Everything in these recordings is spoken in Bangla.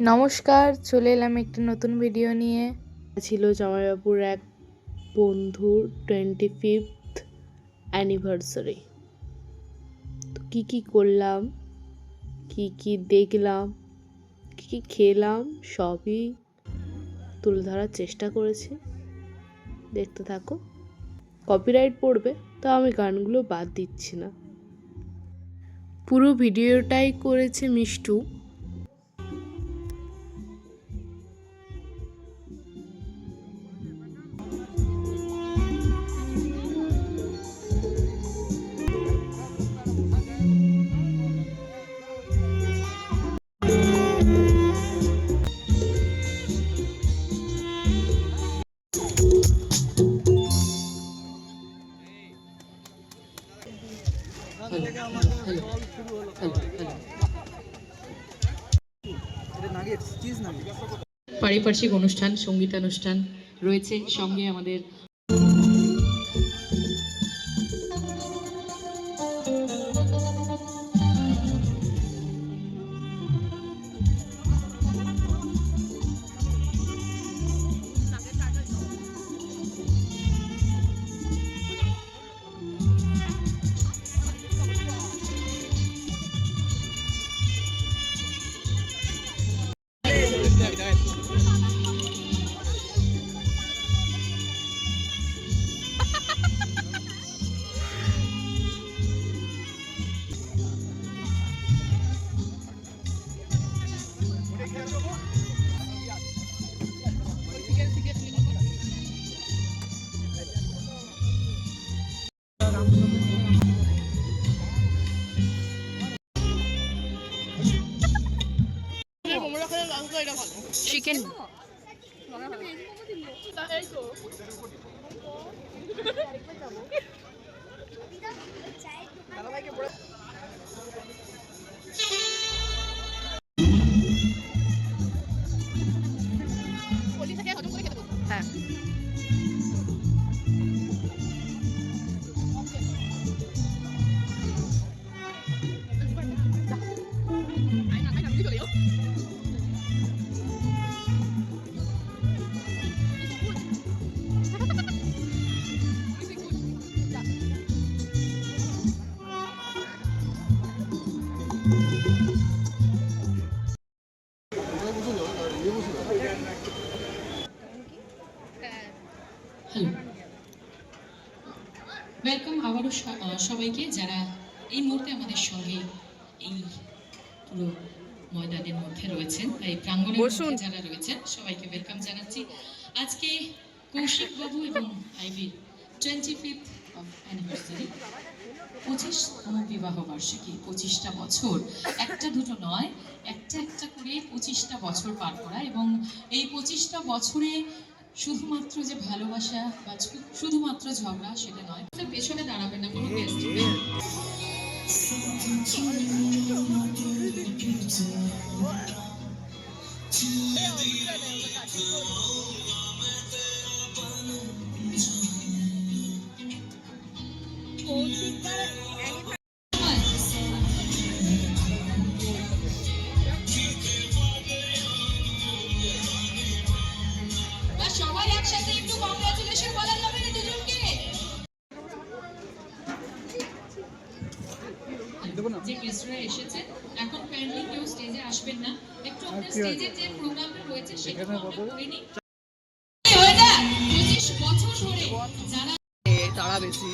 নমস্কার, চলে এলাম একটি নতুন ভিডিও নিয়ে। ছিল জামাইবাবুর এক বন্ধুর টোয়েন্টি ফিফথ অ্যানিভার্সারি তো কী কী করলাম, কী কী দেখলাম, কী কী খেলাম, সবই তুলে ধরার চেষ্টা করেছি। দেখতে থাকো। কপিরাইট পড়বে, তো আমি গানগুলো বাদ দিচ্ছি না। পুরো ভিডিওটাই করেছে মিষ্টু। পারিপার্শ্বিক অনুষ্ঠান সঙ্গীতানুষ্ঠান রয়েছে। সঙ্গে আমাদের চিকেন হ্যালো ওয়েলকাম আবারও সবাইকে? যারা এই মুহূর্তে আমাদের সঙ্গে এই পুরো ময়দানের মধ্যে রয়েছেন এই প্রাঙ্গণের মধ্যে যারা রয়েছেন সবাইকে ওয়েলকাম জানাচ্ছি। আজকে কৌশিক বাবু এবং আইবির টোয়েন্টি ফিফথ অফ অ্যানিভার্সারি পঁচিশতম বিবাহ বার্ষিকী, পঁচিশটা বছর। একটা দুটো নয়, একটা একটা করে পঁচিশটা বছর পার করা এবং এই পঁচিশটা বছরে শুধুমাত্র যে ভালোবাসা বা শুধুমাত্র ঝগড়া সেটা নয় পেছনে দাঁড়াবে না, কোনো গেস্ট যে গেস্টরা এসেছে এখন কাইন্ডলি কেউ স্টেজে আসবেন না। একটু আপনার স্টেজের যে প্রোগ্রামটা রয়েছে সেটা আমরা করে নিই। যাক বছর ধরে যারা তারা বেশি।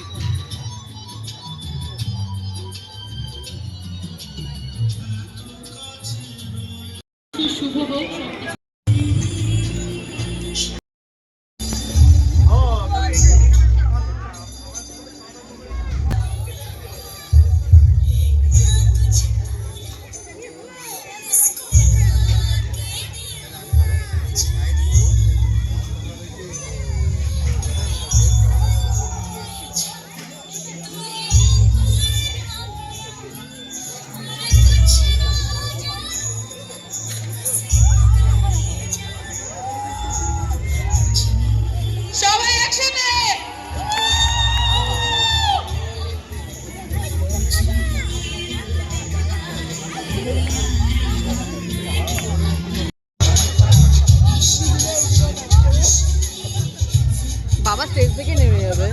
স্টেজ থেকে নেমে যাবে।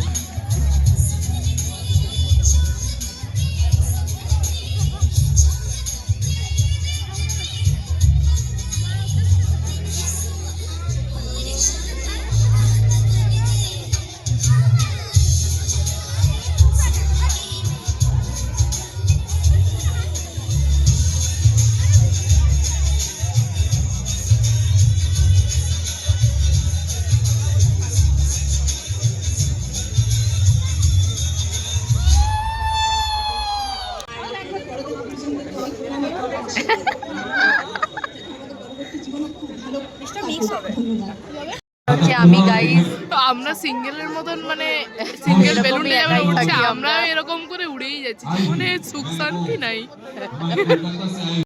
হচ্ছে আমি গাইস তো আমরা সিঙ্গেলের মতন মানে সিঙ্গেল বেলুন নিয়ে আমরা উঠছি আমরা আমরা। এরকম করে উড়েই যাচ্ছি। জীবনে সুখ শান্তি নাই।